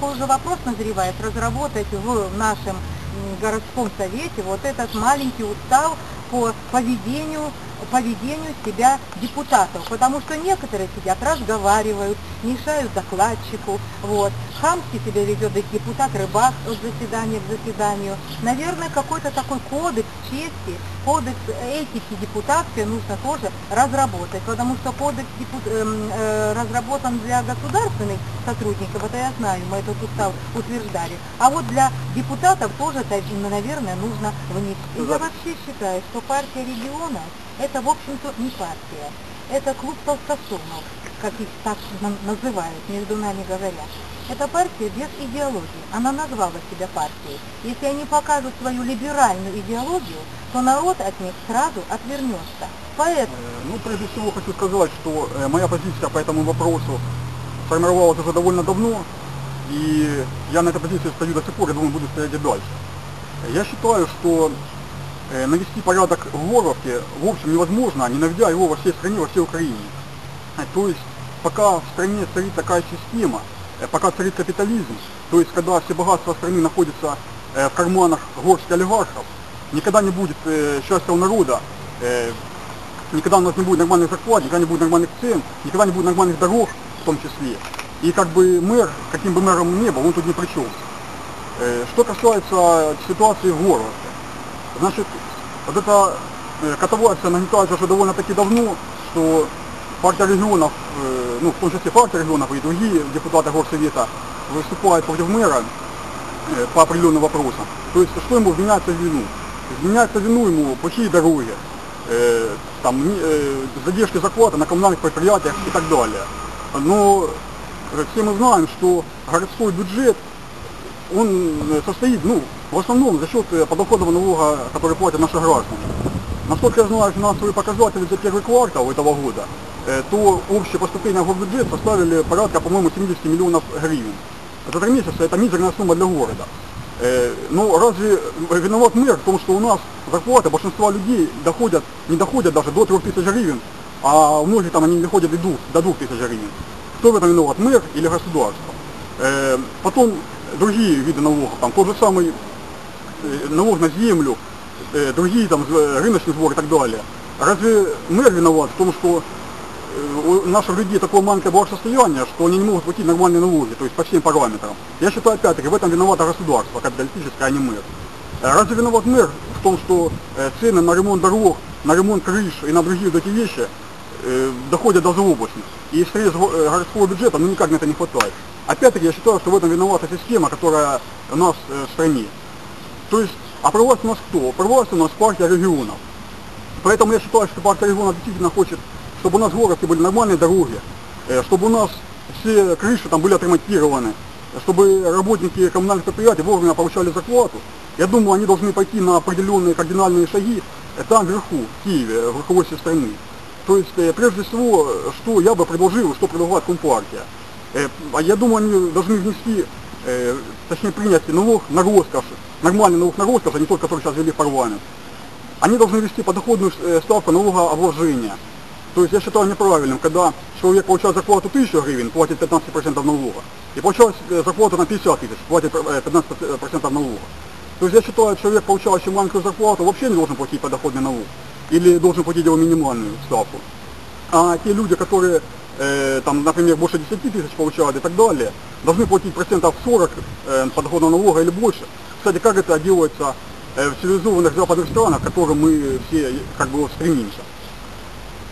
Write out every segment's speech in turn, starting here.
такой же вопрос назревает, разработать в нашем городском совете. Вот этот маленький устав по поведению поведению себя депутатов, потому что некоторые сидят, разговаривают, мешают докладчику, вот, хамски себя ведет депутат Рыбак от заседания к заседанию. Наверное, какой-то такой кодекс чести, кодекс этики депутатской нужно тоже разработать, потому что кодекс депут, э, э, разработан для государственных сотрудников, это я знаю, мы этот устав утверждали, а вот для депутатов тоже, наверное, нужно внести. Я вообще считаю, что партия региона это, в общем-то, не партия. Это клуб толстосумов, как их так называют, между нами говоря. Это партия без идеологии. Она назвала себя партией. Если они покажут свою либеральную идеологию, то народ от них сразу отвернется. Поэтому... Э, ну, прежде всего хочу сказать, что э, моя позиция по этому вопросу сформировалась уже довольно давно, и я на этой позиции стою до сих пор, и думаю, буду стоять и дальше. Я считаю, что навести порядок в Горловке, в общем, невозможно, не наведя его во всей стране, во всей Украине. Э, то есть, пока в стране царит такая система, э, пока царит капитализм, то есть, когда все богатства страны находятся в карманах горстки олигархов, никогда не будет счастья у народа, никогда у нас не будет нормальных зарплат, никогда не будет нормальных цен, никогда не будет нормальных дорог в том числе. И как бы мэр, каким бы мэром ни был, он тут ни при чем. Что касается ситуации в Горловке, Значит, вот эта э, катавасия нагнетается уже довольно-таки давно, что партия регионов, э, ну в том числе партия регионов и другие депутаты горсовета выступают против мэра э, по определенным вопросам. То есть что ему вменяется в вину? Вменяется в вину ему плохие дороги, там, задержки зарплаты на коммунальных предприятиях и так далее. Но все мы знаем, что городской бюджет, он состоит, ну, в основном за счет э, подоходного налога, который платят наши граждане. Насколько я знаю финансовые показатели за первый квартал этого года, э, то общее поступление в бюджет составили порядка, по-моему, 70 миллионов гривен. За три месяца это мизерная сумма для города. Э, но разве виноват мэр в том, что у нас зарплаты большинства людей доходят, не доходят даже до 3000 гривен, а у многих там они не доходят до 2000 гривен. Кто в этом виноват, мэр или государство? Потом другие виды налогов, там тот же самый Э, налог на землю, э, другие там э, рыночный сбор и так далее. Разве мэр виноват в том, что у наших людей такое маленькое благосостояние, что они не могут платить нормальные налоги, то есть по всем параметрам. Я считаю, опять-таки, в этом виновато государство, капиталистическое, а не мэр. Разве виноват мэр в том, что цены на ремонт дорог, на ремонт крыш и на другие эти вещи доходят до заоблачных. И средств городского бюджета ну, никак на это не хватает. Опять-таки, я считаю, что в этом виновата система, которая у нас в стране. То есть, проводит у нас кто? Проводит у нас партия регионов. Поэтому я считаю, что партия регионов действительно хочет, чтобы у нас в городе были нормальные дороги, э, чтобы у нас все крыши там были отремонтированы, чтобы работники коммунальных предприятий вовремя получали зарплату. Я думаю, они должны пойти на определенные кардинальные шаги э, там вверху, в Киеве, в руководстве страны. То есть, э, прежде всего, что я бы предложил, что предлагает Компартия. А я думаю, они должны внести, точнее принять налог на роскошь нормальный налог на а не тот, который сейчас ввели в парламент, они должны вести подоходную э, ставку налогообложения. То есть я считаю неправильным, когда человек получает зарплату 1000 гривен, платит 15% налога, и получает э, зарплату на 50 тысяч, платит 15% э, налога. То есть я считаю, человек, получающий маленькую зарплату, вообще не должен платить подоходный налог, или должен платить его минимальную ставку. А те люди, которые, э, там, например, больше 10 тысяч получают и так далее, должны платить процентов 40 э, подоходного налога или больше. Кстати, как это делается э, в цивилизованных западных странах, к которым мы все как бы вот стремимся.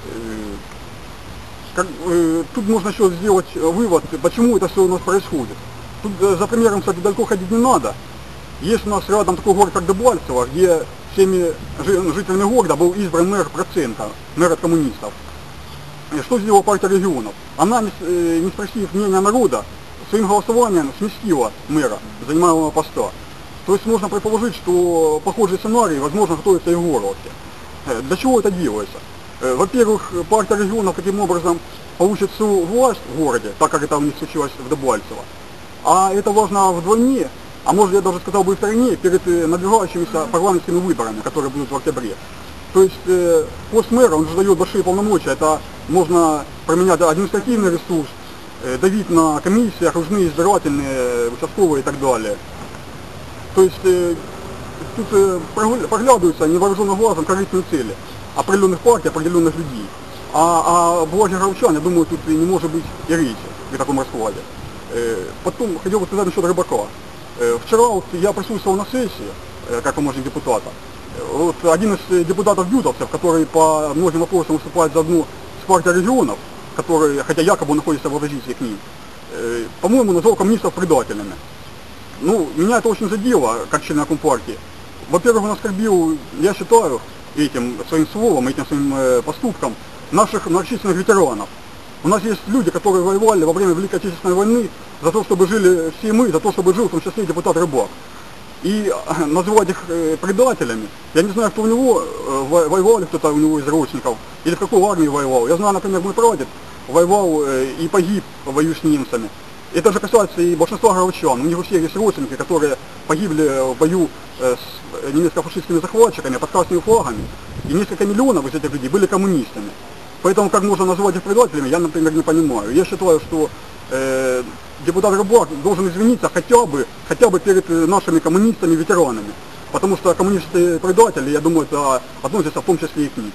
Э, как, э, тут можно еще сделать вывод, почему это все у нас происходит. Тут за примером, кстати, далеко ходить не надо. Есть у нас рядом такой город, как Дебальцево, где всеми жителями города был избран мэр процента, мэр от коммунистов. Что сделала партия регионов? Она, не спросив мнения народа, своим голосованием сместила мэра, занимаемого поста. То есть можно предположить, что похожий сценарий, возможно, готовится и в Горловке. Э, для чего это делается? Э, во-первых, партия регионов таким образом получит всю власть в городе, так как это у них случилось в Дебальцево. А это важно вдвойне, а может я даже сказал бы и втройне, перед э, надвигающимися парламентскими выборами, которые будут в октябре. То есть пост мэра, он же дает большие полномочия, это можно применять административный ресурс, э, давить на комиссии, окружные, избирательные, участковые и так далее. То есть э, тут э, прогля- проглядываются невооруженным глазом корыстные цели определенных партий, определенных людей. А, а блогер Равчан, я думаю, тут не может быть и речи при таком раскладе. Э, потом хотел бы сказать насчет рыбака. Э, вчера вот я присутствовал на сессии, э, как помощник депутата. Вот один из э, депутатов-бютовцев, который по многим вопросам выступает заодно с партией регионов, который, хотя якобы находится в оппозиции к ним, э, по-моему, назвал коммунистов предателями. Ну, меня это очень задело, как члена Компартии. Во-первых, он оскорбил, я считаю, этим своим словом, этим своим э, поступком наших многочисленных ветеранов. У нас есть люди, которые воевали во время Великой Отечественной войны за то, чтобы жили все мы, за то, чтобы жил в том числе депутат Рыбак. И э, называть их э, предателями, я не знаю, кто у него э, во- воевал, или кто-то у него из родственников, или в какой армии воевал. Я знаю, например, мой прадед воевал и погиб в бою с немцами. Это же касается и большинства гравчан. У них у всех есть родственники, которые погибли в бою с немецко-фашистскими захватчиками под красными флагами. И несколько миллионов из этих людей были коммунистами. Поэтому как можно называть их предателями, я, например, не понимаю. Я считаю, что э, депутат Рыбак должен извиниться хотя бы, хотя бы перед э, нашими коммунистами, ветеранами. Потому что коммунисты предатели, я думаю, это относится в том числе и к ним.